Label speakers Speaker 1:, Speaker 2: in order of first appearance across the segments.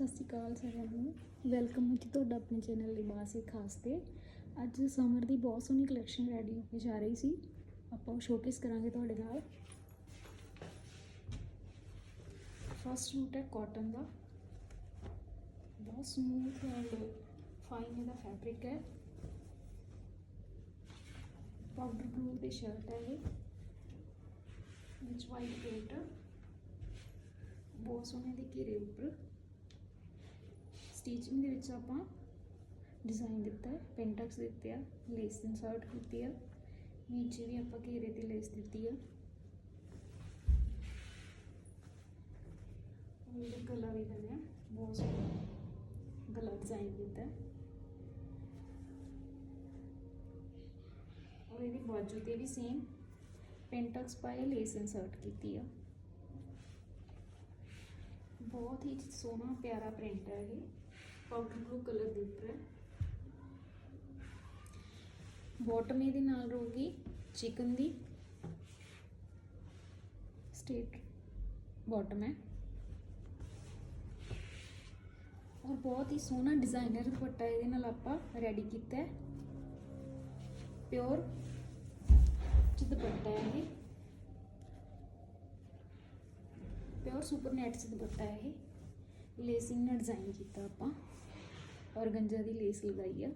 Speaker 1: ਸਤਿ ਸ਼੍ਰੀ ਅਕਾਲ ਸਾਰਿਆਂ ਨੂੰ। ਵੈਲਕਮ ਹੈ ਜੀ ਤੁਹਾਡਾ ਆਪਣੇ ਚੈਨਲ ਲਿਬਾਸ ਇੱਕ ਖਾਸ ਤੇ। ਅੱਜ ਸਮਰ ਦੀ ਬਹੁਤ ਸੋਹਣੀ ਕਲੈਕਸ਼ਨ ਰੈਡੀ ਹੋ ਕੇ ਜਾ ਰਹੀ ਸੀ। ਆਪਾਂ ਉਹ ਸ਼ੋਕੇਸ ਕਰਾਂਗੇ ਤੁਹਾਡੇ ਨਾਲ। ਫਸਟ ਸੂਟ ਹੈ ਕਾਟਨ ਦਾ। ਬਹੁਤ ਸਮੂਥ ਐਂਡ ਫਾਈਨ ਇਹਦਾ ਫੈਬਰਿਕ ਹੈ। ਪਾਊਡਰ ਬਲੂ ਦੀ ਸ਼ਰਟ ਹੈ ਇਹ। ਵਿੱਚ ਵਾਈਟ ਪ੍ਰਿੰਟ ਬਹੁਤ ਸੋਹਣੇ ਦੇ ਘੇਰੇ ਉੱਪਰ। ਸਟੀਚਿੰਗ ਦੇ ਵਿੱਚ ਆਪਾਂ ਡਿਜ਼ਾਈਨ ਦਿੱਤਾ ਹੈ ਪੈਂਟਕਸ ਦਿੱਤੇ ਆ ਲੇਸ ਇਨਸਰਟ ਕੀਤੀ ਆ, ਨੀਚੇ ਵੀ ਆਪਾਂ ਘੇਰੇ ਤੇ ਲੇਸ ਦਿੱਤੀ ਆ। ਇਹ ਗਲਾ ਵੀ ਬਣਿਆ ਬਹੁਤ ਸੋਹਣਾ ਗਲਾ ਡਿਜ਼ਾਈਨ ਕੀਤਾ ਹੈ। ਔਰ ਇਹਦੀ ਬਾਜੂ ਤੇ ਵੀ ਸੇਮ ਪੈਂਟਕਸ ਪਾਏ ਲੇਸ ਇਨਸਰਟ ਕੀਤੀ ਆ। ਬਹੁਤ ਹੀ ਸੋਹਣਾ, ਪਿਆਰਾ ਪ੍ਰਿੰਟ ਹੈ ਇਹ। ਪਾਊਡਰ ਬਲੂ ਕਲਰ ਦੇ ਉੱਪਰ ਹੈ। ਬਾਟਮ ਇਹਦੇ ਨਾਲ ਰਹੂਗੀ, ਚਿਕਨ ਦੀ। ਸਟੇਟ ਬਾਟਮ ਹੈ। ਔਰ ਬਹੁਤ ਹੀ ਸੋਹਣਾ ਡਿਜ਼ਾਈਨਰ ਦੁਪੱਟਾ ਇਹਦੇ ਨਾਲ ਆਪਾਂ ਰੈਡੀ ਕੀਤਾ ਹੈ। ਪਿਓਰ ਦੁਪੱਟਾ ਹੈ ਇਹ। ਪਿਓਰ ਸੁਪਰ ਨੈਟ ਚ ਦੁਪੱਟਾ ਹੈ ਇਹ। ਲੇਸਿੰਗ ਨਾਲ ਡਿਜ਼ਾਈਨ ਕੀਤਾ ਆਪਾਂ। ਔਰਗੰਜਾ ਦੀ ਲੇਸ ਲਗਾਈ ਆ।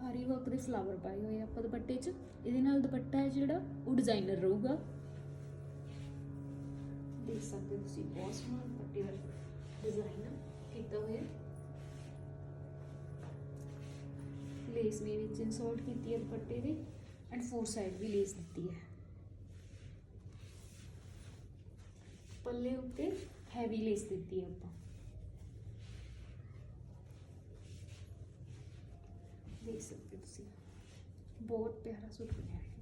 Speaker 1: ਆਰੀ ਵਰਕ ਦੇ ਫਲਾਵਰ ਪਾਏ ਹੋਏ ਆ ਆਪਾਂ ਦੁਪੱਟੇ 'ਚ। ਇਹਦੇ ਨਾਲ ਦੁਪੱਟਾ ਹੈ ਜਿਹੜਾ, ਉਹ ਡਿਜ਼ਾਈਨਰ ਰਹੂਗਾ। ਦੇਖ ਸਕਦੇ ਹੋ ਤੁਸੀਂ, ਬਹੁਤ ਸੋਹਣਾ ਦੁਪੱਟੇ ਦਾ ਡਿਜ਼ਾਈਨ ਕੀਤਾ ਹੋਇਆ। ਲੇਸ ਵੀ ਵਿੱਚ ਇਨਸਰਟ ਕੀਤੀ ਹੈ ਦੁਪੱਟੇ ਦੇ ਐਂਡ ਫੋਰ ਸਾਈਡ ਵੀ ਲੇਸ ਦਿੱਤੀ ਹੈ ਪੱਲੇ ਉੱਤੇ ਹੈਵੀ ਲੇਸ ਦਿੱਤੀ ਹੈ ਆਪਾਂ। ਦੇਖ ਸਕਦੇ ਹੋ ਤੁਸੀਂ। ਬਹੁਤ ਪਿਆਰਾ ਸੂਟ ਬਣਿਆ ਹੈ।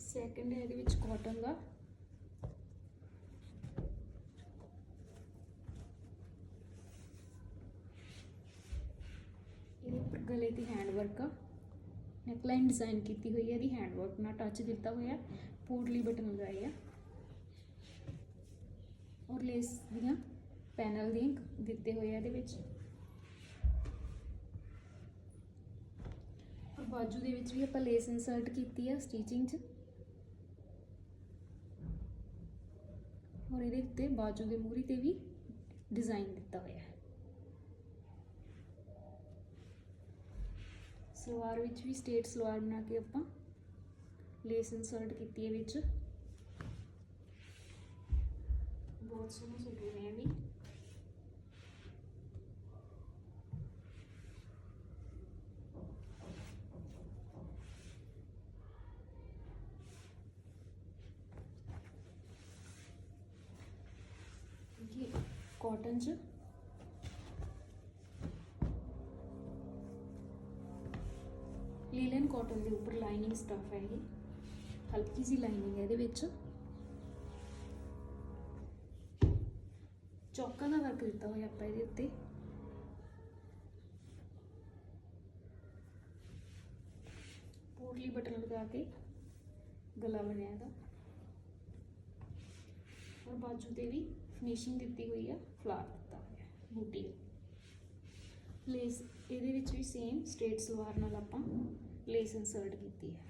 Speaker 1: ਸੈਕੰਡ ਹੈ ਇਹਦੇ ਵਿੱਚ ਕਾਟਨ ਦਾ। ਇਹਦੇ ਉੱਪਰ ਗਲੇ ਦੀ ਹੈਂਡ ਵਰਕ ਆ ਨੈਕਲਾਈਨ ਡਿਜ਼ਾਈਨ ਕੀਤੀ ਹੋਈ ਹੈ। ਇਹਦੀ ਹੈਂਡ ਵਰਕ ਨਾਲ ਟੱਚ ਦਿੱਤਾ ਹੋਇਆ। ਪੋਟਲੀ ਬਟਨ ਲਗਾਏ ਆ। ਔਰ ਦੀਆਂ ਪੈਨਲ ਦੀ ਦਿੱਤੇ ਹੋਏ ਆ ਇਹਦੇ ਵਿੱਚ। ਬਾਜੂ ਦੇ ਵਿੱਚ ਵੀ ਆਪਾਂ ਲੇਸ ਇਨਸਰਟ ਕੀਤੀ ਆ ਸਟਿਚਿੰਗ 'ਚ। ਔਰ ਇਹਦੇ ਉੱਤੇ ਬਾਜੂ ਦੇ ਮੂਰੀ ਤੇ ਵੀ ਡਿਜ਼ਾਈਨ ਦਿੱਤਾ ਹੋਇਆ ਹੈ। ਸਲਵਾਰ ਵਿੱਚ ਵੀ ਸਟੇਟ ਸਲਵਾਰ ਬਣਾ ਕੇ ਆਪਾਂ ਲੇਸ ਇਨਸਰਟ ਕੀਤੀ ਹੈ ਵਿੱਚ। ਬਹੁਤ ਸੋਹਣਾ ਸੂਟ ਬਣਿਆ ਵੀ ਇਹ ਕਾਟਨ ਚ? ਲੀਲਨ ਕਾਟਨ ਦੇ ਉੱਪਰ ਲਾਈਨਿੰਗ ਸਟਫ ਹੈ ਇਹ। ਹਲਕੀ ਜੀ ਲਾਈਨਿੰਗ ਹੈ ਇਹਦੇ ਵਿੱਚ। ਚੌਕਾਂ ਦਾ ਵਰਕ ਦਿੱਤਾ ਹੋਇਆ ਆਪਾਂ ਇਹਦੇ ਉੱਤੇ। ਪੋਟਲੀ ਬਟਨ ਲਗਾ ਕੇ ਗਲਾ ਬਣਿਆ ਇਹਦਾ। ਔਰ ਬਾਜੂ ਤੇ ਵੀ ਫਿਨਿਸ਼ਿੰਗ ਦਿੱਤੀ ਹੋਈ ਆ ਫਲਾਰ ਦਿੱਤਾ ਹੋਇਆ, ਬੂਟੀ ਲੇਸ ਇਹਦੇ ਵਿੱਚ ਵੀ ਸੇਮ ਸਟ੍ਰੇਟ ਸਲਵਾਰ ਨਾਲ ਆਪਾਂ ਲੇਸ ਇਨਸਰਟ ਕੀਤੀ ਹੈ।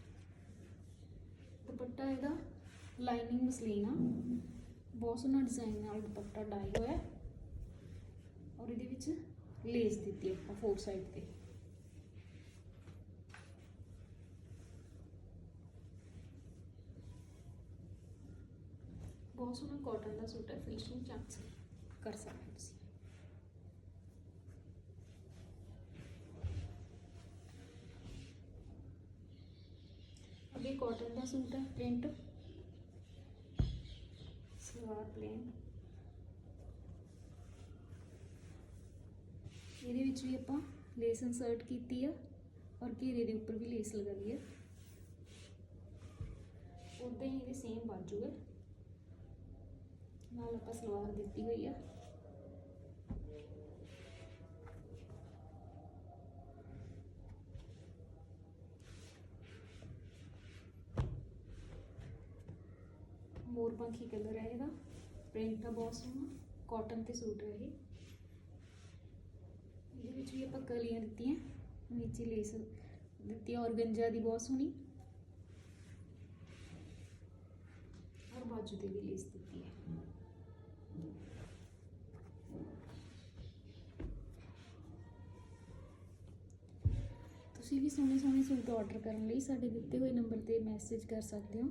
Speaker 1: ਦੁਪੱਟਾ ਇਹਦਾ ਲਾਈਨਿੰਗ ਮਸਲੀਨ ਆ। ਬਹੁਤ ਸੋਹਣਾ ਡਿਜ਼ਾਈਨ ਨਾਲ ਦੁਪੱਟਾ ਡਾਈ ਹੋਇਆ ਔਰ ਇਹਦੇ ਵਿੱਚ ਲੇਸ ਦਿੱਤੀ ਆਪਾਂ ਫੋਰ ਸਾਈਡ ਤੇ। ਬਹੁਤ ਸੋਹਣਾ ਕਾਟਨ ਦਾ ਸੂਟ ਹੈ ਫਿਨਿਸ਼ਿੰਗ ਚਾਂਸ ਕਰ ਸਕਦੇ ਹੋ ਤੁਸੀਂ। ਅੱਗੇ ਕਾਟਨ ਦਾ ਸੂਟ ਹੈ ਪ੍ਰਿੰਟ ਸਲਵਾਰ ਪਲੇਨ ਇਹਦੇ ਵਿੱਚ ਵੀ ਆਪਾਂ ਲੇਸ ਇਨਸਰਟ ਕੀਤੀ ਆ ਔਰ ਘੇਰੇ ਦੇ ਉੱਪਰ ਵੀ ਲੇਸ ਲਗਾਈ ਆ ਉਦਾਂ ਹੀ ਇਹਦੇ ਸੇਮ ਬਾਜੂ ਹੈ ਨਾਲ ਆਪਾਂ ਸਲਵਾਰ ਦਿੱਤੀ ਹੋਈ ਆ। ਚੰਪਾਖੀ ਕਲਰ ਹੈ ਇਹਦਾ। ਪ੍ਰਿੰਟ ਦਾ ਬਹੁਤ ਸੋਹਣਾ। ਕਾਟਨ ਤੇ ਸੂਟ ਹੈ ਇਹ। ਇਹਦੇ ਵਿੱਚ ਵੀ ਆਪਾਂ ਕਲੀਆਂ ਦਿੱਤੀਆਂ। ਨੀਚੇ ਲੇਸ ਦਿੱਤੀ ਔਰਗੰਜਾ ਦੀ ਬਹੁਤ ਸੋਹਣੀ। ਔਰ ਬਾਜੂ ਤੇ ਵੀ ਲੇਸ ਦਿੱਤੀ ਹੈ। ਤੁਸੀਂ ਵੀ ਸੋਹਣੇ ਸੋਹਣੇ ਸੂਟ ਆਰਡਰ ਕਰਨ ਲਈ ਸਾਡੇ ਦਿੱਤੇ ਹੋਏ ਨੰਬਰ ਤੇ ਮੈਸੇਜ ਕਰ ਸਕਦੇ ਹੋ।